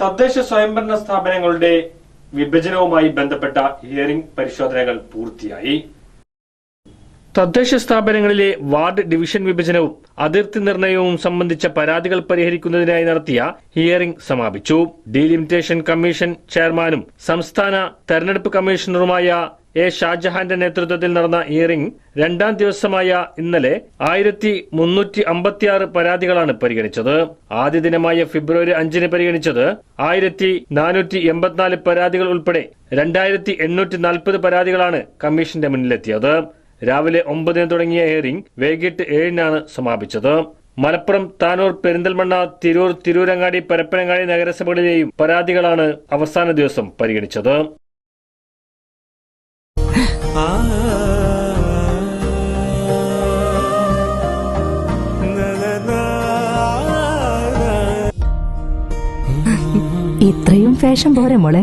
തദ്ദേശ സ്വയംഭരണ സ്ഥാപനങ്ങളുടെ വിഭജനവുമായി ബന്ധപ്പെട്ട ഹിയറിംഗ് പരിശോധനകൾ പൂർത്തിയായി. തദ്ദേശ സ്ഥാപനങ്ങളിലെ വാർഡ് ഡിവിഷൻ വിഭജനവും അതിർത്തി നിർണയവും സംബന്ധിച്ച പരാതികൾ പരിഹരിക്കുന്നതിനായി നടത്തിയ ഹിയറിംഗ് സമാപിച്ചു. ഡീലിമിറ്റേഷൻ കമ്മീഷൻ ചെയർമാനും സംസ്ഥാന തെരഞ്ഞെടുപ്പ് കമ്മീഷണറുമായ എ ഷാജഹാന്റെ നേതൃത്വത്തിൽ നടന്ന ഹിയറിംഗ് രണ്ടാം ദിവസമായ ഇന്നലെ ആയിരത്തി മുന്നൂറ്റി അമ്പത്തിയാറ് പരാതികളാണ് പരിഗണിച്ചത്. ആദ്യ ദിനമായ ഫെബ്രുവരി അഞ്ചിന് പരിഗണിച്ചത് ആയിരത്തി നാനൂറ്റി എൺപത്തിനാല് പരാതികൾ ഉൾപ്പെടെ രണ്ടായിരത്തി എണ്ണൂറ്റി നാൽപ്പത് പരാതികളാണ് കമ്മീഷന്റെ മുന്നിലെത്തിയത്. രാവിലെ ഒമ്പതിന് തുടങ്ങിയ എയറിംഗ് വൈകിട്ട് ഏഴിനാണ് സമാപിച്ചത്. മലപ്പുറം താനൂർ പെരിന്തൽമണ്ണ തിരൂർ തിരൂരങ്ങാടി പരപ്പനങ്ങാടി നഗരസഭകളിലെയും പരാതികളാണ് അവസാന ദിവസം പരിഗണിച്ചത്. ഇത്രയും ഫാഷൻ പോരെ മോളെ.